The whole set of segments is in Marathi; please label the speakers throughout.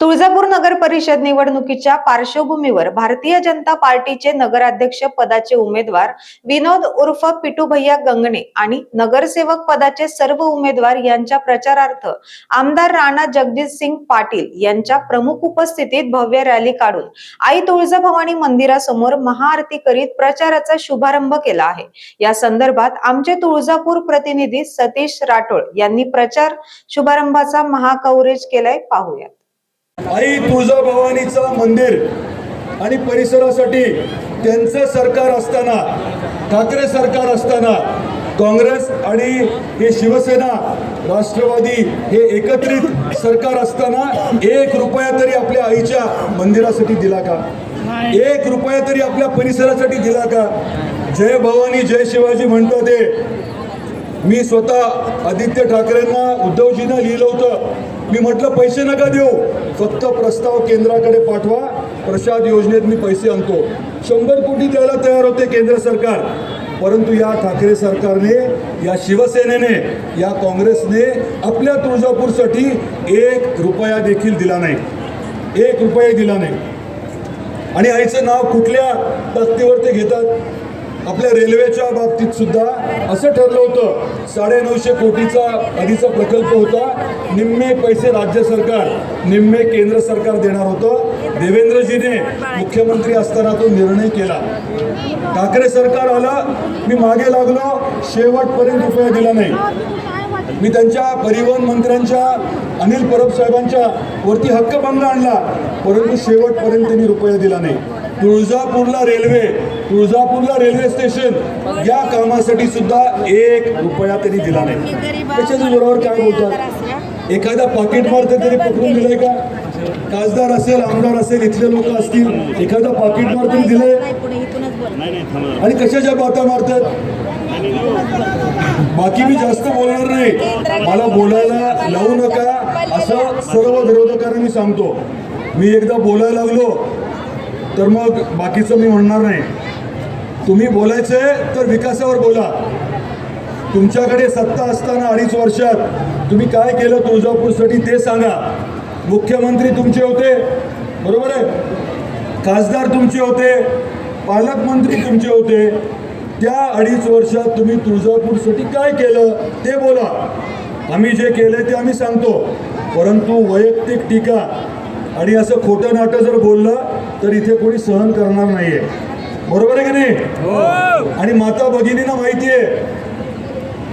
Speaker 1: तुळजापूर नगर परिषद निवडणुकीच्या पार्श्वभूमीवर भारतीय जनता पार्टीचे नगराध्यक्ष पदाचे उमेदवार विनोद उर्फ पिटू भैया गंगणे आणि नगरसेवक पदाचे सर्व उमेदवार यांच्या प्रचारार्थ आमदार राणा जगजित सिंग पाटील यांच्या प्रमुख उपस्थितीत भव्य रॅली काढून आई तुळजाभवानी मंदिरासमोर महाआरती करीत प्रचाराचा शुभारंभ केला आहे. या संदर्भात आमचे तुळजापूर प्रतिनिधी सतीश राठोड यांनी प्रचार शुभारंभाचा महाकवरेज केलाय. पाहूया
Speaker 2: आई तुळजाभवानीचं मंदिर आणि परिसरासाठी त्यांचं सरकार असताना ठाकरे सरकार असताना काँग्रेस आणि हे शिवसेना राष्ट्रवादी हे एकत्रित सरकार असताना एक रुपया तरी आपल्या आईच्या मंदिरासाठी दिला का? एक रुपया तरी आपल्या परिसरासाठी दिला का? जय भवानी जय शिवाजी म्हणतो ते. मी स्वतः आदित्य ठाकरेंना उद्धवजींना लिहिलं होतं. मी म्हटलं पैसे नका देऊ. फक्त प्रस्ताव केंद्राकडे पाठवा. प्रसाद योजनेत मी पैसे आणतो. शंभर कोटी द्यायला तयार होते केंद्र सरकार. परंतु या ठाकरे सरकारने या शिवसेनेने या काँग्रेसने आपल्या तुळजापूरसाठी एक रुपया देखील दिला नाही. एक रुपया दिला नाही. आणि आईचं नाव कुठल्या तक्तीवर ते घेतात? आपल्या रेल्वेच्या बाबतीत सुद्धा असं ठरलं होतं. साडेनऊशे कोटीचा आधीचा प्रकल्प होता. निम्मे पैसे राज्य सरकार निम्मे केंद्र सरकार देणार होतं. देवेंद्रजीने मुख्यमंत्री असताना तो निर्णय केला. ठाकरे सरकार आलं मी मागे लागलो शेवटपर्यंत रुपया दिला नाही. मी त्यांच्या परिवहन मंत्र्यांच्या अनिल परब साहेबांच्या वरती हक्कभंग आणला परंतु शेवटपर्यंत त्यांनी रुपया दिला नाही. तुळजापूरला रेल्वे तुळजापूरला रेल्वे स्टेशन या कामासाठी सुद्धा एक रुपया त्यांनी दिला नाही. त्याच्याच बरोबर काय बोलतात? एखादा पाकिट मारते तरी पकडून दिलंय का? खासदार असेल आमदार असेल इथले लोक असतील एखादा पाकिट मार तरी दिलंय? आणि कशाच्या बाता मारतात? बाकी मी जास्त बोलणार नाही. मला बोलायला लावू नका. असं सर्व विरोधकांना मी सांगतो. मी एकदा बोलायला लागलो तर मग बाकीचं मी म्हणणार नाही. तुम्ही बोलायचे तर विकासावर बोला. तुमच्याकडे सत्ता असताना अडीच वर्षात तुम्ही काय केलं तुळजापूरसाठी ते सांगा. मुख्यमंत्री तुमचे होते बरोबर आहे? खासदार तुमचे होते पालकमंत्री तुमचे होते. त्या अडीच वर्षात तुम्ही तुळजापूरसाठी काय केलं ते बोला. आम्ही जे केलं ते आम्ही सांगतो. परंतु वैयक्तिक टीका आणि असं खोटं नाटं जर बोललं तर इथे कोणी सहन करणार नाही आहे बरोबर आहे की नाही? आणि माता भगिनींना माहिती आहे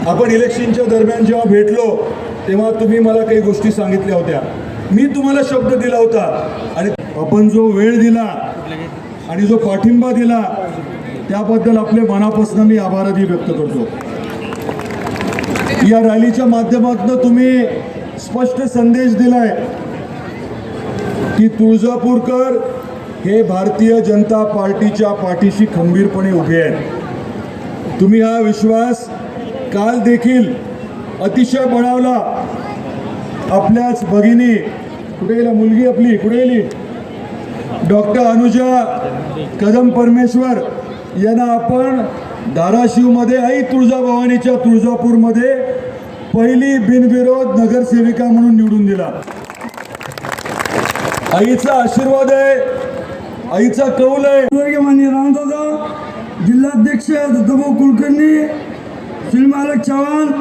Speaker 2: आपण इलेक्शनच्या दरम्यान जेव्हा भेटलो तेव्हा तुम्ही मला काही गोष्टी सांगितल्या होत्या. मी तुम्हाला शब्द दिला होता. आणि आपण जो वेळ दिला आणि जो पाठिंबा दिला त्याबद्दल आपल्या मनापासून मी आभारही व्यक्त करतो. या रॅलीच्या माध्यमातून तुम्ही स्पष्ट संदेश दिलाय की तुळजापूरकर हे भारतीय जनता पार्टीच्या पाठीशी खंबीरपणे उभे आहेत. तुम्ही हा विश्वास काल देखील अतिशय बळावला. आपल्याच भगिनी कुठे गेला मुलगी आपली? कुठे गेली? डॉक्टर अनुजा कदम परमेश्वर यांना आपण धाराशिवमध्ये आई तुळजाभवानीच्या तुळजापूरमध्ये पहिली बिनविरोध नगरसेविका म्हणून निवडून दिला. आईचा आशीर्वाद आहे. आईचा कौल आहे.
Speaker 3: मान्य रामदादा जिल्हाध्यक्ष दत्तभाऊ कुलकर्णी श्रीमालक चव्हाण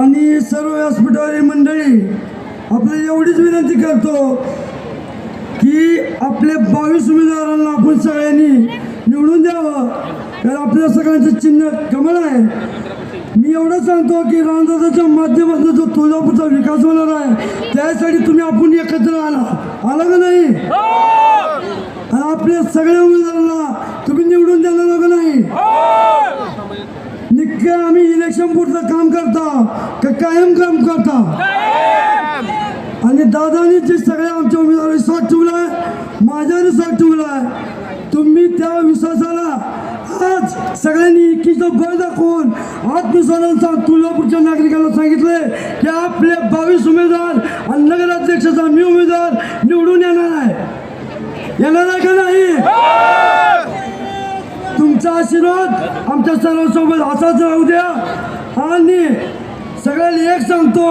Speaker 3: आणि सर्व व्यासपीठावरील मंडळी आपल्याला एवढीच विनंती करतो की आपल्या बावीस उमेदवारांना आपण सगळ्यांनी निवडून द्यावं. कारण आपल्या सगळ्यांचं चिन्ह कमळ आहे. मी एवढं सांगतो की रामदादाच्या माध्यमातून जो तुळजापूरचा विकास होणार आहे त्यासाठी तुम्ही आपण एकत्र आला. आला का नाही? आणि आपल्या सगळ्या उमेदवारांना तुम्ही निवडून देणार का नाही. निक्के आम्ही इलेक्शन पुढचं काम करता का कायम काम करता? आणि दादानी जे सगळ्या आमच्या उमेदवारांनी साथ ठेवलाय माझ्याने साथ ठेवलाय तुम्ही त्या विश्वासाला आज सगळ्यांनी एकीचं बळ दाखवून आत्मसन्मानाचा तुळजापूरच्या नागरिकांना सांगितलंय की आपले बावीस उमेदवार आणि नगराध्यक्षाचा मी उमेदवार निवडून येणार आहे. येणार आहे का नाही? आशीर्वाद आमच्या सर्वांसोबत असाच राहू द्या. आणि सगळ्यांना एक सांगतो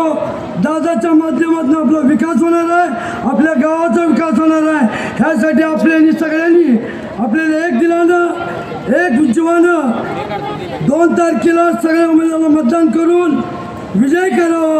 Speaker 3: दादाच्या माध्यमातून आपला विकास होणार आहे आपल्या गावाचा विकास होणार आहे. ह्यासाठी आपल्यानी सगळ्यांनी आपल्याला एक दिलानं एक उज्जवानं दोन तारखेला सगळ्या उमेदवारांना मतदान करून विजय करावा.